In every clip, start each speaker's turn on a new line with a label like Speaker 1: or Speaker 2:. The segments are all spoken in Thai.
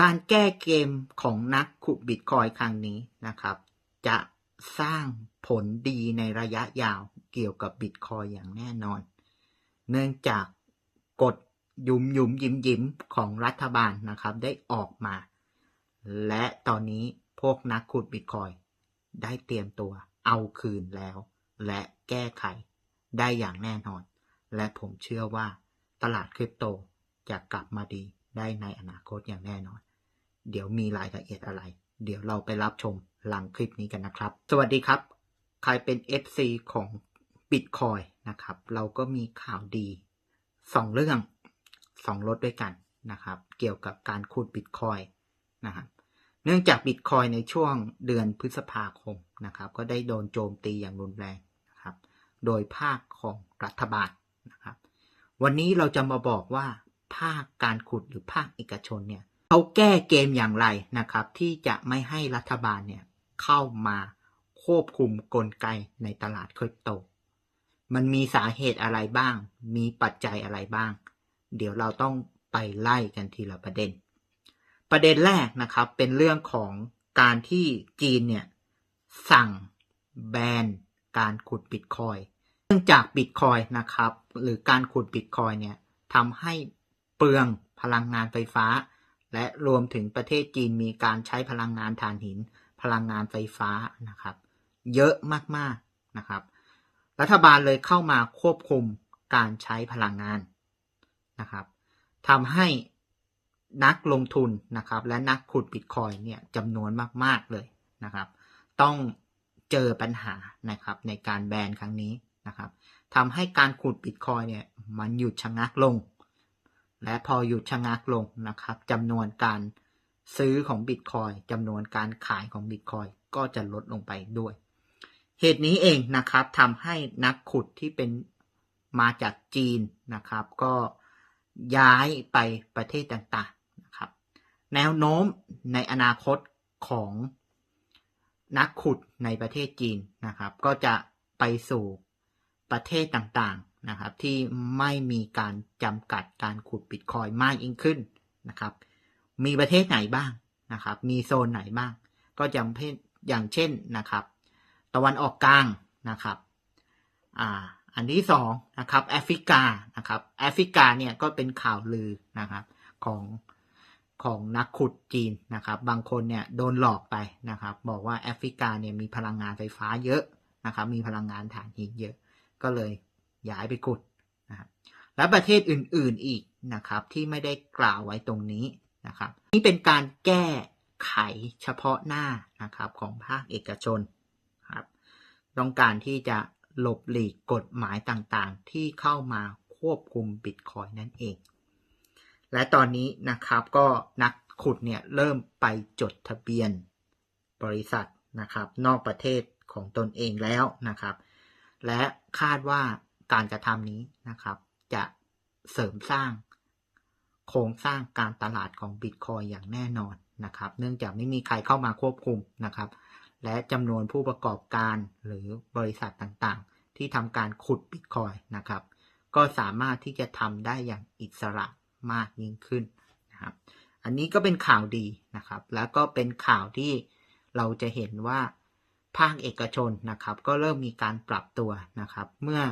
Speaker 1: การแก้เกมของนักขุดบิตคอยครั้งนี้นะครับ จะสร้างผลดีในระยะยาวเกี่ยวกับบิตคอยอย่างแน่นอน เนื่องจากกฎยุมยุมยิ้มยิ้มของรัฐบาลนะครับ ได้ออกมา และตอนนี้พวกนักขุดบิตคอยได้เตรียมตัวเอาคืนแล้ว และแก้ไขได้อย่างแน่นอน และผมเชื่อว่าตลาดคริปโตจะกลับมาดีได้ในอนาคตอย่างแน่นอน เดี๋ยวมีรายละเอียดอะไร เดี๋ยวเราไปรับชมหลังคลิปนี้กันนะครับ สวัสดีครับ ใครเป็น FC ของ Bitcoin นะครับ เราก็มีข่าวดี 2 เรื่อง 2 รถด้วยกันนะครับ เกี่ยวกับการขุด Bitcoin นะครับเนื่องจาก Bitcoin ในช่วงเดือนพฤษภาคมนะครับ ก็ได้โดนโจมตีอย่างรุนแรงนะครับ โดยภาคของรัฐบาลนะครับ วันนี้เราจะมาบอกว่าภาคการขุดหรือภาคเอกชนเนี่ย เขาแก้เกมอย่างไรนะครับ ที่จะไม่ให้รัฐบาลเนี่ยเข้ามาควบคุมกลไกในตลาดคริปโต มันมีสาเหตุอะไรบ้าง มีปัจจัยอะไรบ้าง เดี๋ยวเราต้องไปไล่กันทีละประเด็น ประเด็นแรกนะครับเป็นเรื่องของการที่จีนเนี่ยสั่งแบนการขุดบิตคอยเนื่องจากบิตคอยนะครับ หรือการขุดบิตคอยเนี่ยทำให้เปลืองพลังงานไฟฟ้า และรวมถึงประเทศจีนมีการใช้พลังงานถ่านหิน พลังงานไฟฟ้านะครับ เยอะมากๆนะครับ รัฐบาลเลยเข้ามาควบคุมการใช้พลังงานนะครับทำให้นักลงทุนนะครับ และนักขุดบิตคอยเนี่ยจำนวนมาก ๆเลยนะครับ ต้องเจอปัญหานะครับ ในการแบนครั้งนี้นะครับทำให้การขุดบิตคอยเนี่ยมันหยุดชะงักลง และพอหยุดชะงักลงนะครับจำนวนการซื้อของบิตคอยจำนวนการขายของบิตคอยก็จะลดลงไปด้วย เหตุนี้เองนะครับทำให้นักขุดที่เป็นมาจากจีนนะครับ ก็ย้ายไปประเทศต่างๆนะครับ แนวโน้มในอนาคตของนักขุดในประเทศจีนนะครับ ก็จะไปสู่ประเทศต่างๆ นะครับที่ไม่มีการจำกัดการขุดบิตคอยมากยิ่งขึ้นนะครับ มีประเทศไหนบ้างนะครับ มีโซนไหนบ้าง ก็อย่างเช่นอย่างเช่นนะครับ ตะวันออกกลางนะครับอ่าอันที่สองนะครับแอฟริกานะครับแอฟริกาเนี่ยก็เป็นข่าวลือนะครับของของนักขุดจีนนะครับ บางคนเนี่ยโดนหลอกไปนะครับ บอกว่าแอฟริกาเนี่ยมีพลังงานไฟฟ้าเยอะนะครับ มีพลังงานถ่านหินเยอะก็เลย ย้ายไปขุดนะครับและประเทศอื่นๆอีกนะครับที่ไม่ได้กล่าวไว้ตรงนี้นะครับ นี่เป็นการแก้ไขเฉพาะหน้านะครับของภาคเอกชนครับต้องการที่จะหลบหลีกกฎหมายต่างๆ ที่เข้ามาควบคุมบิตคอยนั่นเอง และตอนนี้นะครับก็นักขุดเนี่ยเริ่มไปจดทะเบียนบริษัทนะครับ นอกประเทศของตนเองแล้วนะครับ และคาดว่า การกระทำนี้นะครับ จะเสริมสร้างโครงสร้างการตลาดของบิตคอยอย่างแน่นอนนะครับ เนื่องจากไม่มีใครเข้ามาควบคุมนะครับ และจำนวนผู้ประกอบการหรือบริษัทต่างๆ ที่ทำการขุดบิตคอยนะครับ ก็สามารถที่จะทำได้อย่างอิสระมากยิ่งขึ้นนะครับ อันนี้ก็เป็นข่าวดีนะครับ แล้วก็เป็นข่าวที่เราจะเห็นว่าภาคเอกชนนะครับ ก็เริ่มมีการปรับตัวนะครับ เมื่อ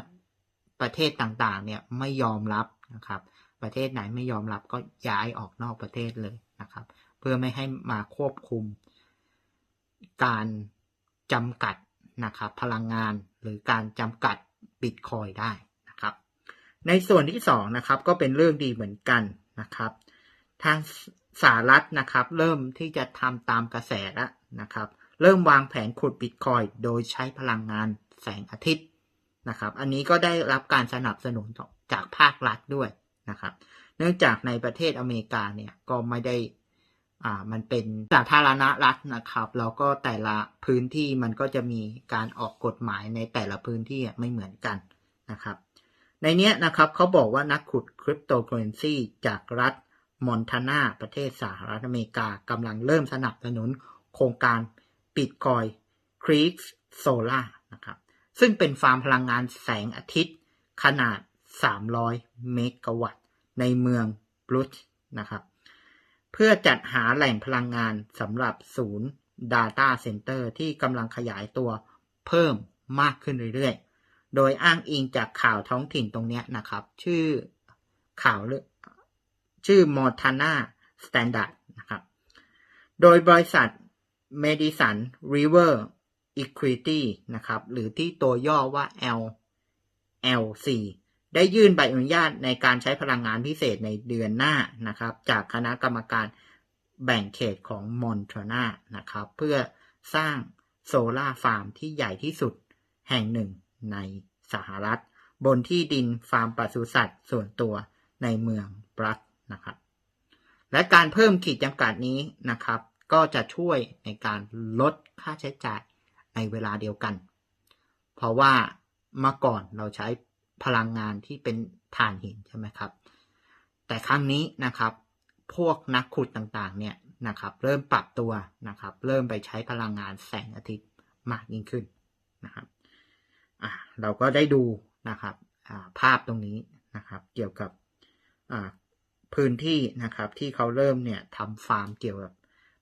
Speaker 1: ประเทศต่างๆ เนี่ยไม่ยอมรับนะครับ ประเทศไหนไม่ยอมรับก็ย้ายออกนอกประเทศเลยนะครับ เพื่อไม่ให้มาควบคุม การจำกัดนะครับ พลังงานหรือการจำกัดบิตคอยได้นะครับ ในส่วนที่สองนะครับก็เป็นเรื่องดีเหมือนกันนะครับ ทางสหรัฐนะครับ เริ่มที่จะทำตามกระแสแล้วนะครับ เริ่มวางแผนขุดบิตคอยโดยใช้พลังงานแสงอาทิตย์ นะครับ อันนี้ก็ได้รับการสนับสนุนจากภาครัฐด้วยนะครับ เนื่องจากในประเทศอเมริกาเนี่ยก็ไม่ได้อ่ามันเป็นสาธารณรัฐนะครับแล้วก็แต่ละพื้นที่มันก็จะมีการออกกฎหมายในแต่ละพื้นที่ไม่เหมือนกันนะครับ ในเนี้ยนะครับเขาบอกว่านักขุดคริปโตเคอเรนซีจากรัฐมอนทานาประเทศสหรัฐอเมริกากำลังเริ่มสนับสนุนโครงการบิตคอยครีกโซล่านะครับ ซึ่งเป็นฟาร์มพลังงานแสงอาทิตย์ ขนาด 300 เมกะวัตต์ ในเมืองบลูชนะครับ เพื่อจัดหาแหล่งพลังงานสำหรับศูนย์ Data Center ที่กำลังขยายตัวเพิ่มมากขึ้นเรื่อยๆ โดยอ้างอิงจากข่าวท้องถิ่นตรงนี้นะครับ ชื่อข่าวเรื่อชื่อ Montana Standard นะครับ โดยบริษัท Madison River Equity นะครับ หรือที่ตัวย่อว่า LLC ได้ยื่นใบอนุญาตในการใช้พลังงานพิเศษในเดือนหน้านะครับ จากคณะกรรมการแบ่งเขตของมอนทรานานะครับ เพื่อสร้างโซลาร์ฟาร์มที่ใหญ่ที่สุดแห่งหนึ่งในสหรัฐ บนที่ดินฟาร์มปศุสัตว์ส่วนตัวในเมืองบรัสนะครับ และการเพิ่มขีดจำกัดนี้นะครับ ก็จะช่วยในการลดค่าใช้จ่าย ในเวลาเดียวกัน เพราะว่าเมื่อก่อนเราใช้พลังงานที่เป็นถ่านหินใช่ไหมครับ แต่ครั้งนี้นะครับ พวกนักขุดต่างๆ เนี่ยนะครับ เริ่มปรับตัวนะครับ เริ่มไปใช้พลังงานแสงอาทิตย์มากยิ่งขึ้นนะครับเราก็ได้ดูนะครับาภาพตรงนี้นะครับ เกี่ยวกับพื้นที่นะครับที่เขาเริ่มเนี่ยทำฟาร์มเกี่ยวกับ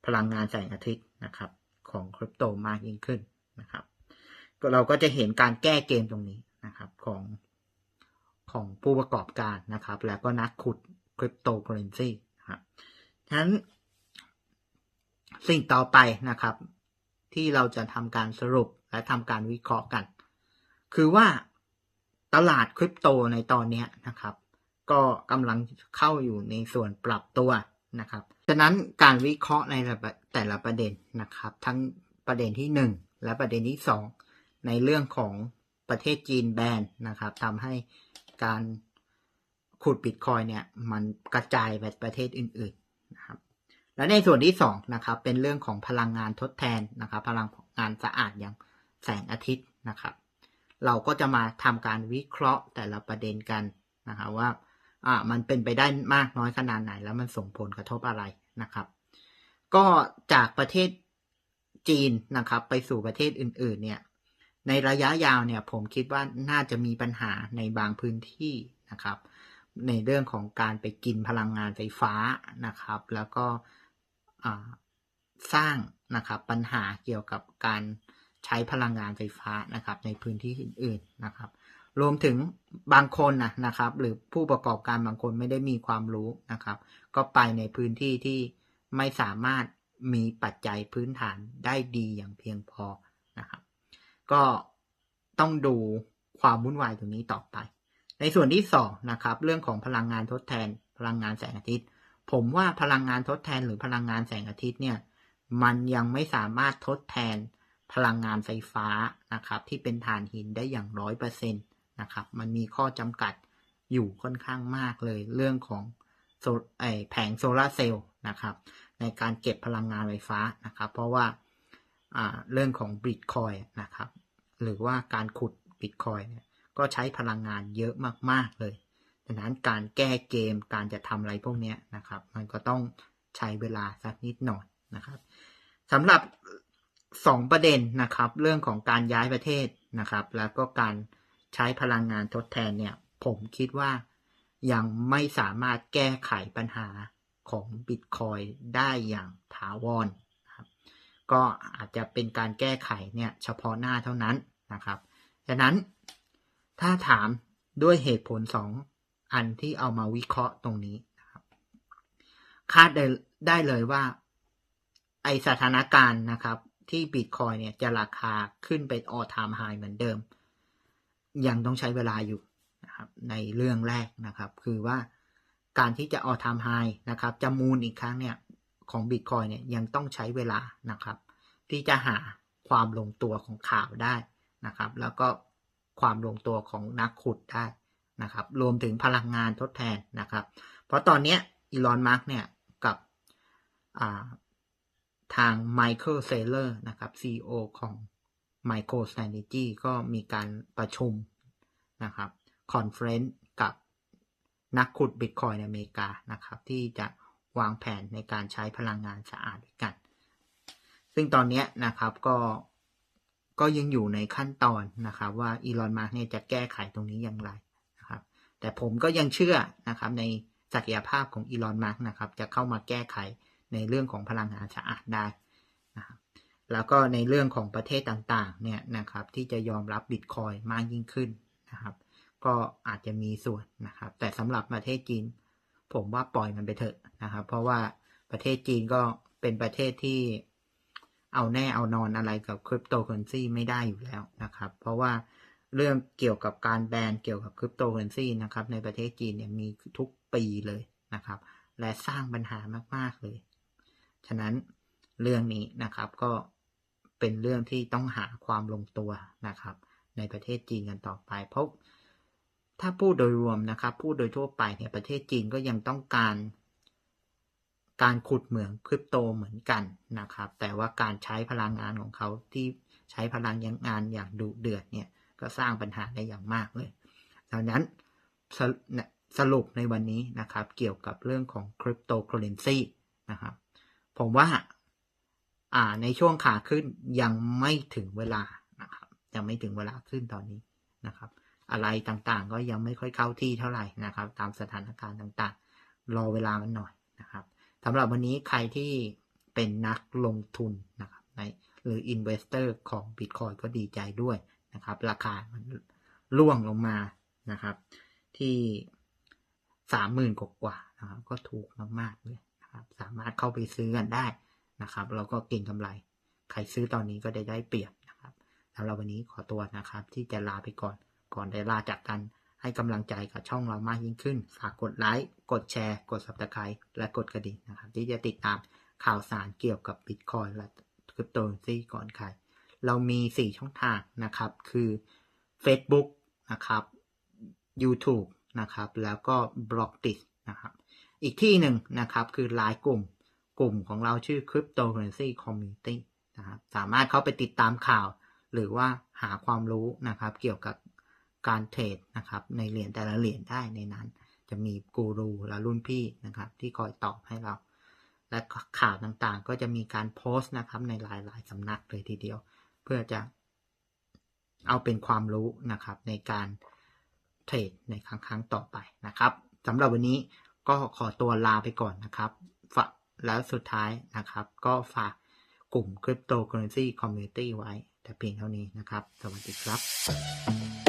Speaker 1: พลังงานแสงอาทิตย์นะครับ ของคริปโตมากยิ่งขึ้น นะครับก็เราก็จะเห็นการแก้เกมตรงนี้นะครับของของผู้ประกอบการนะครับ แล้วก็นักขุดคริปโตเคอเรนซีนะครับฉะนั้นสิ่งต่อไปนะครับ ที่เราจะทำการสรุปและทำการวิเคราะห์กัน คือว่าตลาดคริปโตในตอนนี้นะครับ ก็กำลังเข้าอยู่ในส่วนปรับตัวนะครับ ฉะนั้นการวิเคราะห์ในแต่ละประเด็นนะครับ ทั้งประเด็นที่ 1 และประเด็นที่ 2 ในเรื่องของประเทศจีนแบนนะครับทำให้การขุดบิตคอยเนี่ยมันกระจายไปประเทศอื่นๆนะครับและในส่วนที่2นะครับเป็นเรื่องของพลังงานทดแทนนะครับ พลังงานสะอาดอย่างแสงอาทิตย์นะครับ เราก็จะมาทำการวิเคราะห์แต่ละประเด็นกันนะครับว่าอ่ามันเป็นไปได้มากน้อยขนาดไหน แล้วมันส่งผลกระทบอะไรนะครับ ก็จากประเทศ จีนนะครับ ไปสู่ประเทศอื่น ๆ เนี่ย ในระยะยาวเนี่ย ผมคิดว่าน่าจะมีปัญหาในบางพื้นที่นะครับ ในเรื่องของการไปกินพลังงานไฟฟ้านะครับ แล้วก็สร้างนะครับปัญหาเกี่ยวกับการใช้พลังงานไฟฟ้านะครับ ในพื้นที่อื่น ๆนะครับ รวมถึงบางคนนะนะครับ หรือผู้ประกอบการบางคนไม่ได้มีความรู้นะครับ ก็ไปในพื้นที่ที่ไม่สามารถ มีปัจจัยพื้นฐานได้ดีอย่างเพียงพอนะครับ ก็ต้องดูความวุ่นวายตรงนี้ต่อไป ในส่วนที่สองนะครับเรื่องของพลังงานทดแทน พลังงานแสงอาทิตย์ ผมว่าพลังงานทดแทนหรือพลังงานแสงอาทิตย์เนี่ยมันยังไม่สามารถทดแทนพลังงานไฟฟ้านะครับ ที่เป็นถ่านหินได้อย่างร้อยเปอร์เซ็นต์นะครับมันมีข้อจำกัดอยู่ค่อนข้างมากเลย เรื่องของแผงโซลาเซลล์ นะครับ ในการเก็บพลังงานไฟฟ้านะครับ เพราะว่าเรื่องของบิตคอยนะครับ หรือว่าการขุดบิตคอยเนี่ยก็ใช้พลังงานเยอะมาก ๆ เลยดังนั้นการแก้เกมการจะทำอะไรพวกนี้นะครับ มันก็ต้องใช้เวลาสักนิดหน่อยนะครับสำหรับ 2 ประเด็นนะครับ เรื่องของการย้ายประเทศนะครับ แล้วก็การใช้พลังงานทดแทนเนี่ย ผมคิดว่ายังไม่สามารถแก้ไขปัญหา ของบิตคอยได้อย่างถาวรครับก็อาจจะเป็นการแก้ไขเนี่ยเฉพาะหน้าเท่านั้นนะครับดังนั้นถ้าถามด้วยเหตุผล 2 อันที่เอามาวิเคราะห์ตรงนี้นะครับคาดได้เลยว่าไอสถานการณ์นะครับ ที่บิตคอยเนี่ยจะราคาขึ้นไปออทามไฮเหมือนเดิม ยังต้องใช้เวลาอยู่นะครับในเรื่องแรกนะครับ คือว่า การที่จะออทามไฮนะครับจะมูลอีกครั้งเนี่ยของบิตคอยเนี่ยยังต้องใช้เวลานะครับ ที่จะหาความลงตัวของข่าวได้นะครับ แล้วก็ความลงตัวของนักขุดได้นะครับ รวมถึงพลังงานทดแทนนะครับ เพราะตอนนี้อีลอนมาร์กเนี่ยกับทางไมเคิลเซเลอร์นะครับ CEO ของ MicroStrategy ก็มีการประชุมนะครับคอนเฟรนซ์ นักขุดบิตคอยในอเมริกานะครับ ที่จะวางแผนในการใช้พลังงานสะอาดด้วยกัน ซึ่งตอนนี้นะครับก็ก็ยังอยู่ในขั้นตอนนะครับ ว่าอีลอนมาร์กเนี่ยจะแก้ไขตรงนี้อย่างไรนะครับ แต่ผมก็ยังเชื่อนะครับ ในศักยภาพของอีลอนมัสนะครับ จะเข้ามาแก้ไขในเรื่องของพลังงานสะอาดได้นะครับแล้วก็ในเรื่องของประเทศต่างๆเนี่ยนะครับ ที่จะยอมรับบิตคอยมากยิ่งขึ้นนะครับ ก็อาจจะมีส่วนนะครับ แต่สำหรับประเทศจีน ผมว่าปล่อยมันไปเถอะนะครับ เพราะว่าประเทศจีนก็เป็นประเทศที่เอาแน่เอานอนอะไรกับคริปโตเคอเรนซีไม่ได้อยู่แล้วนะครับ เพราะว่าเรื่องเกี่ยวกับการแบนเกี่ยวกับคริปโตเคอเรนซีนะครับในประเทศจีนเนี่ยมีทุกปีเลยนะครับ และสร้างปัญหามาก ๆ เลย ฉะนั้นเรื่องนี้นะครับก็เป็นเรื่องที่ต้องหาความลงตัวนะครับ ในประเทศจีนกันต่อไป เพราะ ถ้าพูดโดยรวมนะครับ พูดโดยทั่วไปเนี่ยประเทศจีนก็ยังต้องการการขุดเหมืองคริปโตเหมือนกันนะครับ แต่ว่าการใช้พลังงานของเขาที่ใช้พลังงานอย่างดุเดือดเนี่ยก็สร้างปัญหาได้อย่างมากเลยดังนั้นสรุสรุปในวันนี้นะครับ เกี่ยวกับเรื่องของคริปโตเคอเรนซีนะครับ ผมว่าอ่าในช่วงขาขึ้นยังไม่ถึงเวลานะครับยังไม่ถึงเวลาขึ้นตอนนี้นะครับ อะไรต่างๆ ก็ยังไม่ค่อยเข้าที่เท่าไหร่นะครับ ตามสถานการณ์ต่างๆ รอเวลามันหน่อยนะครับสำหรับวันนี้ใครที่เป็นนักลงทุนนะครับในหรืออินเวสเตอร์ของ Bitcoin ก็ดีใจด้วยนะครับ ราคามันล่วงลงมานะครับ ที่สามหมื่นกว่านะครับ ก็ถูกมากๆเลยนะครับ สามารถเข้าไปซื้อกันได้นะครับแล้วก็เก่งกำไร ใครซื้อตอนนี้ก็ได้ได้เปรียบนะครับสำหรับวันนี้ขอตัวนะครับ ที่จะลาไปก่อน ก่อนได้ลาจากกัน ให้กำลังใจกับช่องเรามากยิ่งขึ้น ฝากกดไลค์ กดแชร์ กด subscribe และกดกระดิ่งนะครับ ที่จะติดตามข่าวสารเกี่ยวกับ Bitcoin และคริปโตเคอเรนซีก่อนใคร เรามี 4 ช่องทางนะครับ คือ Facebook นะครับ YouTube นะครับ แล้วก็ b l o g d i t นะครับ อีกที่หนึ่งนะครับคือไลน์กลุ่ม กลุ่มของเราชื่อ Cryptocurrency Community นะครับ สามารถเข้าไปติดตามข่าว หรือว่าหาความรู้นะครับ เกี่ยวกับ การเทรดนะครับ ในเหรียญแต่ละเหรียญได้ในนั้น จะมีกูรูและรุ่นพี่นะครับ ที่คอยตอบให้เรา และข่าวต่างๆ ก็จะมีการโพสต์นะครับ ในหลายๆสำนักเลยทีเดียว เพื่อจะเอาเป็นความรู้นะครับ ในการเทรดในครั้งครั้งต่อไปนะครับสำหรับวันนี้ก็ขอตัวลาไปก่อนนะครับฝากแล้วสุดท้ายนะครับ ก็ฝากกลุ่ม Cryptocurrency Community ไว้ แต่เพียงเท่านี้นะครับ สวัสดีครับ